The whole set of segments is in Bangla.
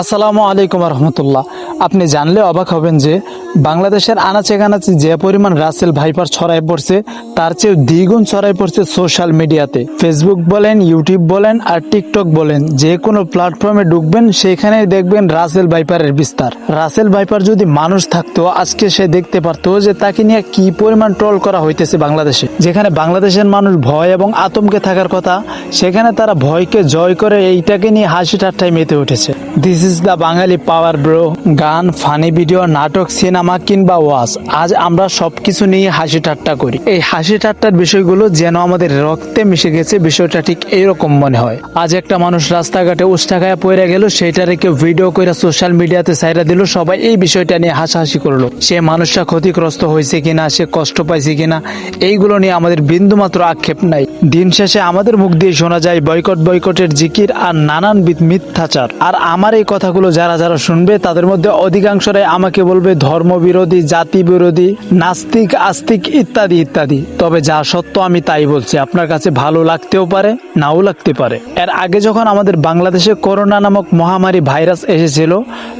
আসসালামু আলাইকুম রহমতুল্লাহ। আপনি জানলে অবাক হবেন যে বাংলাদেশের আনাচে কানাচে যে পরিমাণ রাসেল ভাইপার ছড়াই পড়ছে, তার চেয়ে দ্বিগুণ ছড়াই পড়ছে সোশ্যাল মিডিয়াতে। ফেসবুক বলেন ইউটিউব বলেন আর টিকটক বলেন, যে কোনো প্ল্যাটফর্মে ঢুকবেন সেখানে দেখবেন রাসেল ভাইপারের বিস্তার। রাসেল ভাইপার যদি মানুষ থাকতো, আজকে সে দেখতে পারতো যে তাকে নিয়ে কি পরিমাণ ট্রল করা হইতেছে বাংলাদেশে। যেখানে বাংলাদেশের মানুষ ভয় এবং আতঙ্কে থাকার কথা, সেখানে তারা ভয়কে জয় করে এইটাকে নিয়ে হাসি ঠাট্টায় মেতে উঠেছে। This is the Bangali power bro গান ফানি ভিডিও নাটক সিনেমা কিংবা ওয়াজ আজ আমরা সবকিছু নিয়ে হাসি ঠাট্টা করি। এই হাসি ঠাট্টার বিষয়গুলো যেন আমাদের রক্তে মিশে গেছে, বিষয়টা ঠিক এইরকম মনে হয়। আজ একটা মানুষ রাস্তাঘাটে উষ্টাখায় পড়ে গেল, সেইটারে কেউ ভিডিও করে সোশ্যাল মিডিয়াতে সাইরা দিল, সবাই এই বিষয়টা নিয়ে হাসাহাসি করল। সে মানুষটা ক্ষতিগ্রস্ত হয়েছে কিনা, সে কষ্ট পাইছে কিনা, এইগুলো নিয়ে আমাদের বিন্দুমাত্র আক্ষেপ নাই। দিন শেষে আমাদের মুখ দিয়ে শোনা যায় বয়কট বয়কটের জিকির আর নানানবিধ মিথ্যাচার। আর আমার এই কথাগুলো যারা যারা শুনবে, তাদের মধ্যে অধিকাংশরাই আমাকে বলবে ধর্ম বিরোধী জাতি বিরোধী নাস্তিক, আস্তিক ইত্যাদি ইত্যাদি। তবে যা সত্য আমি তাই বলছি। আপনার কাছে ভালো লাগতেও পারে, নাও লাগতে পারে। এর আগে যখন আমাদের বাংলাদেশে করোনা নামক মহামারী ভাইরাস এসেছিল,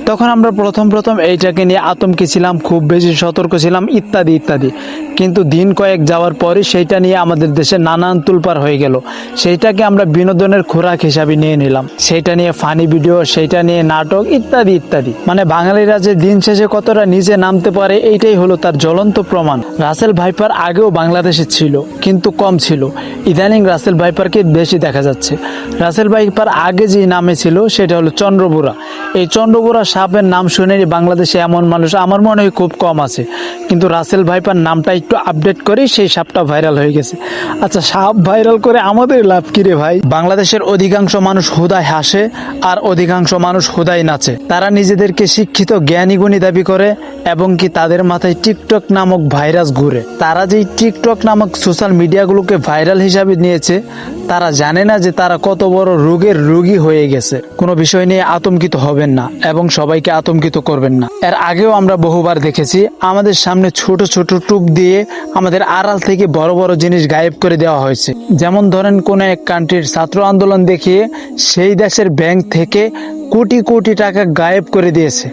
তখন আমরা প্রথম প্রথম এইটাকে নিয়ে আতঙ্কে ছিলাম, খুব বেশি সতর্ক ছিলাম, ইত্যাদি ইত্যাদি। কিন্তু দিন কয়েক যাওয়ার পরে সেইটা নিয়ে আমাদের দেশে নানান তুলপার হয়ে গেল। সেইটাকে আমরা বিনোদনের খোরাক হিসাবে নিয়ে নিলাম। সেইটা নিয়ে ফানি ভিডিও সেইটা নিয়ে নাটক ইত্যাদি ইত্যাদি। মানে বাঙালিরা যে দিন শেষে কতটা নিচে নামতে পারে, এইটাই হলো তার জ্বলন্ত প্রমাণ। রাসেল ভাইপার আগেও বাংলাদেশে ছিল, কিন্তু কম ছিল। ইদানিং রাসেল ভাইপারকে বেশি দেখা যাচ্ছে। রাসেল ভাইপার আগে যে নামে ছিল, সেটা হলো চন্দ্রবুড়া এই চন্দ্রবুড়া সাপের নাম শুনেনি বাংলাদেশে এমন মানুষ আমার মনে হয় খুব কম আছে। কিন্তু রাসেল ভাইপার নামটা একটু আপডেট করেই সেই সাপটা ভাইরাল হয়ে গেছে। আচ্ছা সাপ ভাইরাল করে আমাদের লাভ কি রে ভাই? বাংলাদেশের অধিকাংশ মানুষ হুদায় হাসে আর অধিকাংশ মানুষ হুদায় নাচে। তারা নিজেদেরকে শিক্ষিত, জ্ঞানী গুণী দাবি করে এবং কি তাদের মাথায় টিকটক নামক ভাইরাস ঘুরে। তারা যে টিকটক নামক সোশ্যাল মিডিয়াগুলোকে ভাইরাল হিসাবে নিয়েছে তারা জানে না যে তারা কত বড় রোগের রোগী হয়ে গেছে। কোনো বিষয় নিয়ে আতঙ্কিত হবেন না এবং সবাইকে আতঙ্কিত করবেন না। এর আগেও আমরা বহুবার দেখেছি, আমাদের সামনে ছোট ছোট টুক দিয়ে আমাদের আড়াল থেকে বড় বড় জিনিস গায়েব করে দেওয়া হয়েছে। যেমন ধরেন, কোন এক কান্ট্রির ছাত্র আন্দোলন দেখিয়ে সেই দেশের ব্যাংক থেকে কোটি কোটি টাকা গায়েব করে দিয়েছে।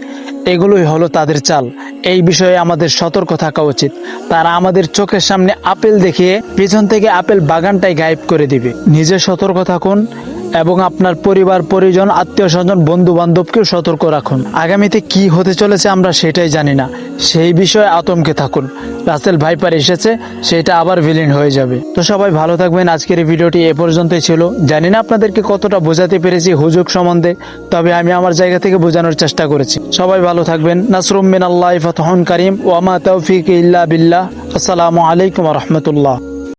এগুলোই হলো তাদের চাল। এই বিষয়ে আমাদের সতর্ক থাকা উচিত। তারা আমাদের চোখের সামনে আপেল দেখিয়ে পেছন থেকে আপেল বাগানটাই গায়েব করে দিবে। নিজে সতর্ক থাকুন এবং আপনার পরিবার, পরিজন, আত্মীয় স্বজন বন্ধু বান্ধবকেও সতর্ক রাখুন। আগামীতে কি হতে চলেছে আমরা সেটাই জানি না। সেই বিষয়ে আতঙ্কে থাকুন। রাসেল ভাইপার এসেছে, সেটা আবার ভিলিন হয়ে যাবে। তো সবাই ভালো থাকবেন। আজকের এই ভিডিওটি এ পর্যন্তই ছিল। জানি না আপনাদেরকে কতটা বোঝাতে পেরেছি হুজুক সম্বন্ধে, তবে আমি আমার জায়গা থেকে বোঝানোর চেষ্টা করেছি। সবাই ভালো থাকবেন। নাসরুম মিন আল্লাহ ফতহন করিম। ওয়ামা তৌফিক ইল্লা বিল্লাহ। আসসালামু আলাইকুম রহমতুল্লাহ।